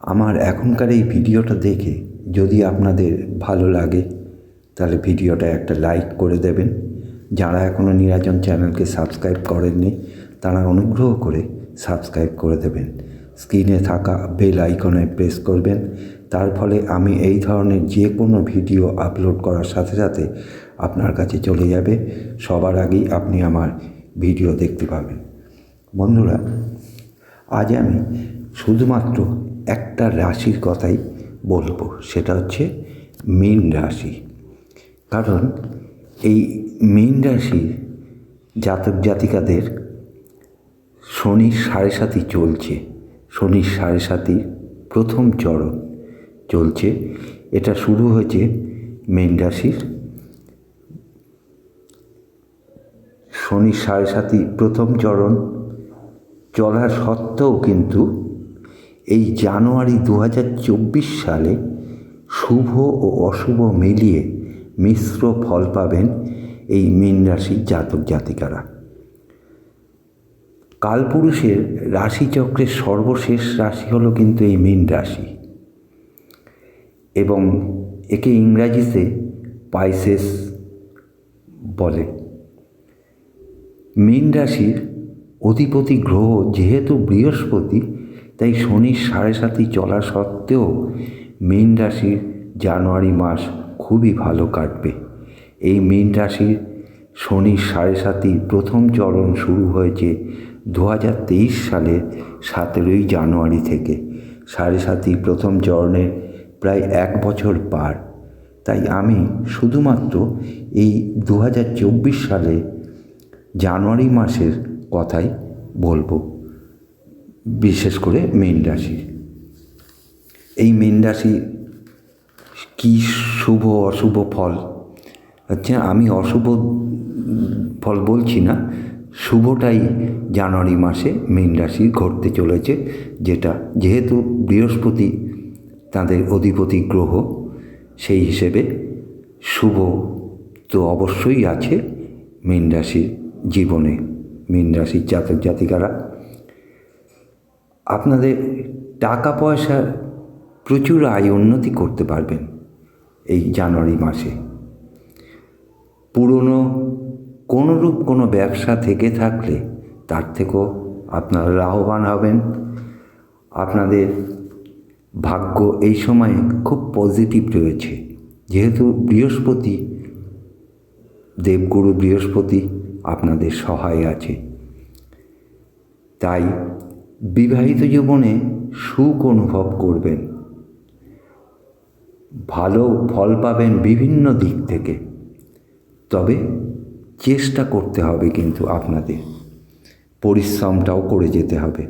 আমার এখনকার এই ভিডিওটা দেখে যদি আপনাদের ভালো লাগে, তাহলে ভিডিওটা একটা লাইক করে দেবেন। যারা এখনও নিরাজন চ্যানেলকে সাবস্ক্রাইব করেননি, তারা অনুগ্রহ করে সাবস্ক্রাইব করে দেবেন। স্ক্রিনে থাকা বেল আইকনে প্রেস করবেন। তার ফলে আমি এই ধরনের যে কোনো ভিডিও আপলোড করার সাথে সাথে আপনার কাছে চলে যাবে। সবার আগেই আপনি আমার ভিডিও দেখতে পাবেন। বন্ধুরা, আজ আমি শুধুমাত্র একটা রাশির কথাই বলব, সেটা হচ্ছে মীন রাশি। কারণ এই মীন রাশির জাতক জাতিকাদের শনির সাড়ে সাথী চলছে শনির সাড়ে সাথী প্রথম চরণ চলছে। এটা শুরু হয়েছে মীন রাশির। শনির সাড়ে সাথী প্রথম চরণ চলার সত্ত্বেও কিন্তু এই জানুয়ারি দু হাজার চব্বিশ সালে শুভ ও অশুভ মিলিয়ে মিশ্র ফল পাবেন এই মীন রাশির জাতক জাতিকারা। কালপুরুষের রাশিচক্রের সর্বশেষ রাশি হলো কিন্তু এই মীন রাশি। এবং একে ইংরাজিতে পাইসেস বলে। মীন রাশির অধিপতি গ্রহ যেহেতু বৃহস্পতি তাই শনির সাড়ে সাথী চলা সত্ত্বেও মীন রাশির জানুয়ারি মাস খুবই ভালো কাটবে। এই মীন রাশির শনির সাড়ে সাথী প্রথম চরণ শুরু হয়েছে দু হাজার তেইশ সালের সতেরোই জানুয়ারি থেকে। সাড়ে সাথী প্রথম চরণের প্রায় এক বছর পার। তাই আমি শুধুমাত্র এই দু হাজার চব্বিশ সালে জানুয়ারি মাসের কথাই বলব। বিশেষ করে মীন রাশি। এই মীন রাশি কী শুভ, অশুভ ফল? হচ্ছে আমি অশুভ ফল বলছি না, শুভটাই জানুয়ারি মাসে মীন রাশি ঘটতে চলেছে, যেটা যেহেতু বৃহস্পতি তাদের অধিপতি গ্রহ, সেই হিসেবে শুভ তো অবশ্যই আছে মীন রাশির জীবনে। মীন রাশির জাতক জাতিকারা আপনাদের টাকা পয়সা প্রচুর আয় উন্নতি করতে পারবেন এই জানুয়ারি মাসে। পুরনো কোনোরূপ কোনো ব্যবসা থেকে থাকলে তার থেকেও আপনারা লাভবান হবেন। আপনাদের ভাগ্য এই সময়ে খুব পজিটিভ রয়েছে। যেহেতু বৃহস্পতি, দেবগুরু বৃহস্পতি আপনাদের সহায় আছে। তাই বিবাহিত জীবনে সুখ অনুভব করবেন। ভালো ফল পাবেন বিভিন্ন দিক থেকে। তবে চেষ্টা করতে হবে কিন্তু আপনাদের। পরিশ্রমটাও করে যেতে হবে।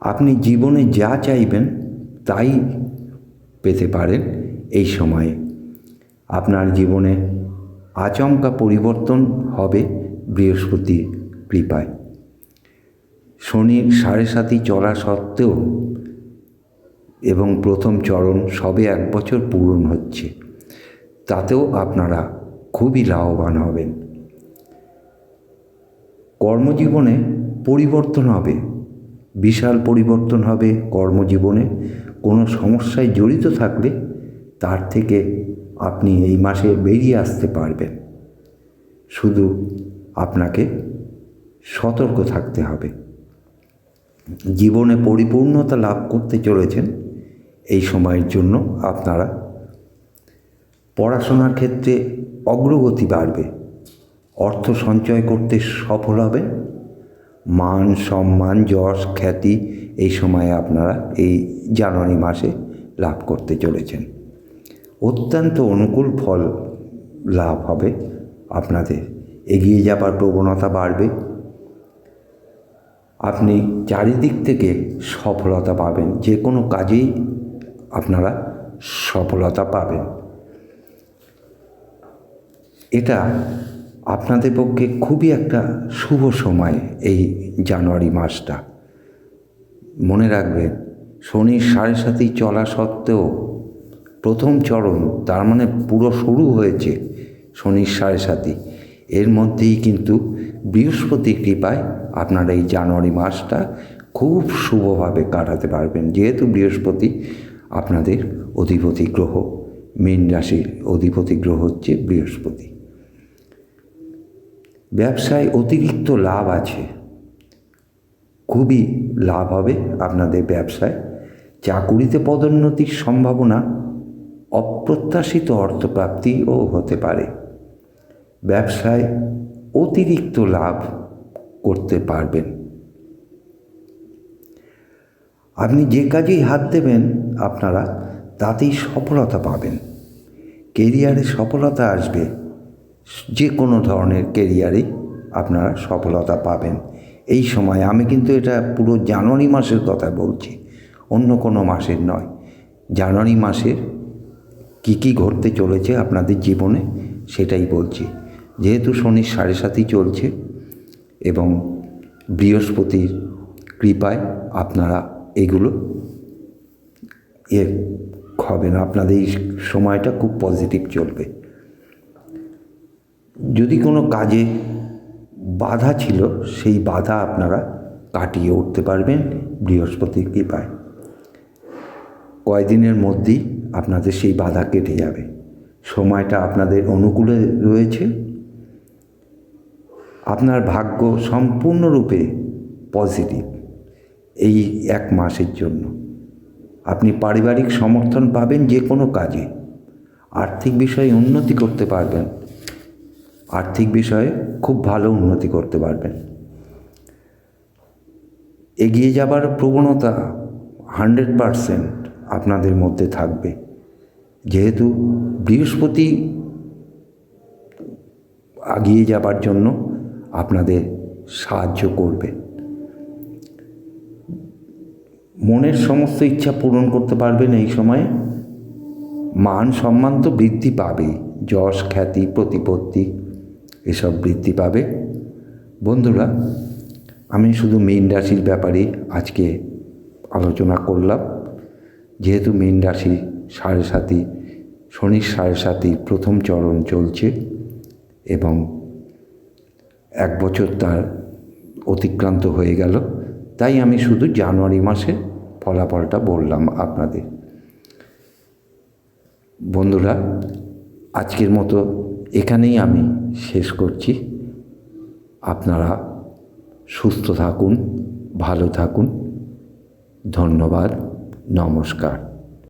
আপনি জীবনে যা চাইবেন তাই পেতে পারেন এই সময়ে। আপনার জীবনে আচমকা পরিবর্তন হবে বৃহস্পতির কৃপায়। শনির সাড়ে সাতই চলা সত্ত্বেও এবং প্রথম চরণ সবে এক বছর পূরণ হচ্ছে, তাতেও আপনারা খুবই লাভবান হবেন। কর্মজীবনে পরিবর্তন হবে, বিশাল পরিবর্তন হবে কর্মজীবনে, কোনো সমস্যায় জড়িত থাকলে তার থেকে আপনি এই মাসে বেরিয়ে আসতে পারবেন। শুধু আপনাকে সতর্ক থাকতে হবে। জীবনে পরিপূর্ণতা লাভ করতে চলেছেন, এই সময়ের জন্য আপনারা পড়াশোনার ক্ষেত্রে অগ্রগতি বাড়বে, অর্থ সঞ্চয় করতে সফল হবেন, মান, সম্মান, যশ, খ্যাতি, এই সময়ে আপনারা এই জানুয়ারি মাসে লাভ করতে চলেছেন। অত্যন্ত অনুকূল ফল লাভ হবে, আপনাদের এগিয়ে যাবার প্রবণতা বাড়বে আপনি চারিদিক থেকে সফলতা পাবেন। যে কোনো কাজেই আপনারা সফলতা পাবেন। এটা আপনাদের পক্ষে খুবই একটা শুভ সময় এই জানুয়ারি মাসটা। মনে রাখবেন শনির সাড়ে সাথেই চলা সত্ত্বেও প্রথম চরণ, তার মানে পুরো শুরু হয়েছে শনির সাড়ে সাথে এর মধ্যেই কিন্তু বৃহস্পতি কৃপায় আপনারা এই জানুয়ারি মাসটা খুব শুভভাবে কাটাতে পারবেন। যেহেতু বৃহস্পতি আপনাদের অধিপতি গ্রহ, মীন রাশির অধিপতি গ্রহ হচ্ছে বৃহস্পতি। ব্যবসায় অতিরিক্ত লাভ আছে। খুবই লাভ হবে আপনাদের ব্যবসায়। চাকুরিতে পদোন্নতির সম্ভাবনা অপ্রত্যাশিত অর্থপ্রাপ্তিও হতে পারে। ব্যবসায় অতিরিক্ত লাভ করতে পারবেন। আপনি যে কাজেই হাত দেবেন আপনারা তাতেই সফলতা পাবেন। কেরিয়ারে সফলতা আসবে। যে কোনো ধরনের কেরিয়ারে আপনারা সফলতা পাবেন। এই সময় আমি কিন্তু এটা পুরো জানুয়ারি মাসের কথা বলছি, অন্য কোনো মাসের নয়। জানুয়ারি মাসের কী কী ঘটতে চলেছে আপনাদের জীবনে সেটাই বলছি। যেহেতু শনির সাড়ে সাতই চলছে এবং বৃহস্পতির কৃপায় আপনারা এগুলো এ হবে না আপনাদের এই সময়টা খুব পজিটিভ চলবে। যদি কোনো কাজে বাধা ছিল, সেই বাধা আপনারা কাটিয়ে উঠতে পারবেন বৃহস্পতির কৃপায়। কয়দিনের মধ্যেই আপনাদের সেই বাধা কেটে যাবে। সময়টা আপনাদের অনুকূলে রয়েছে। আপনার ভাগ্য সম্পূর্ণরূপে পজিটিভ এই এক মাসের জন্য। আপনি পারিবারিক সমর্থন পাবেন যে কোনো কাজে। আর্থিক বিষয়ে উন্নতি করতে পারবেন। আর্থিক বিষয়ে খুব ভালো উন্নতি করতে পারবেন। এগিয়ে যাবার প্রবণতা হান্ড্রেড পারসেন্ট আপনাদের মধ্যে থাকবে। যেহেতু বৃহস্পতি এগিয়ে যাবার জন্য আপনাদের সাহায্য করবে। মনের সমস্ত ইচ্ছা পূরণ করতে পারবেন এই সময়ে। মান সম্মান তো বৃদ্ধি পাবে, যশ, খ্যাতি, প্রতিপত্তি এসব বৃদ্ধি পাবে। বন্ধুরা, আমি শুধু মীন রাশির ব্যাপারে আজকে আলোচনা করলাম। যেহেতু মীন রাশি সাড়ে সাতই শনির সাড়ে সাতই প্রথম চরণ চলছে এবং এক বছর তার অতিক্রান্ত হয়ে গেল। তাই আমি শুধু জানুয়ারি মাসে ফলাফলটা বললাম আপনাদের। বন্ধুরা, আজকের মতো এখানেই আমি শেষ করছি। আপনারা সুস্থ থাকুন, ভালো থাকুন। ধন্যবাদ, নমস্কার।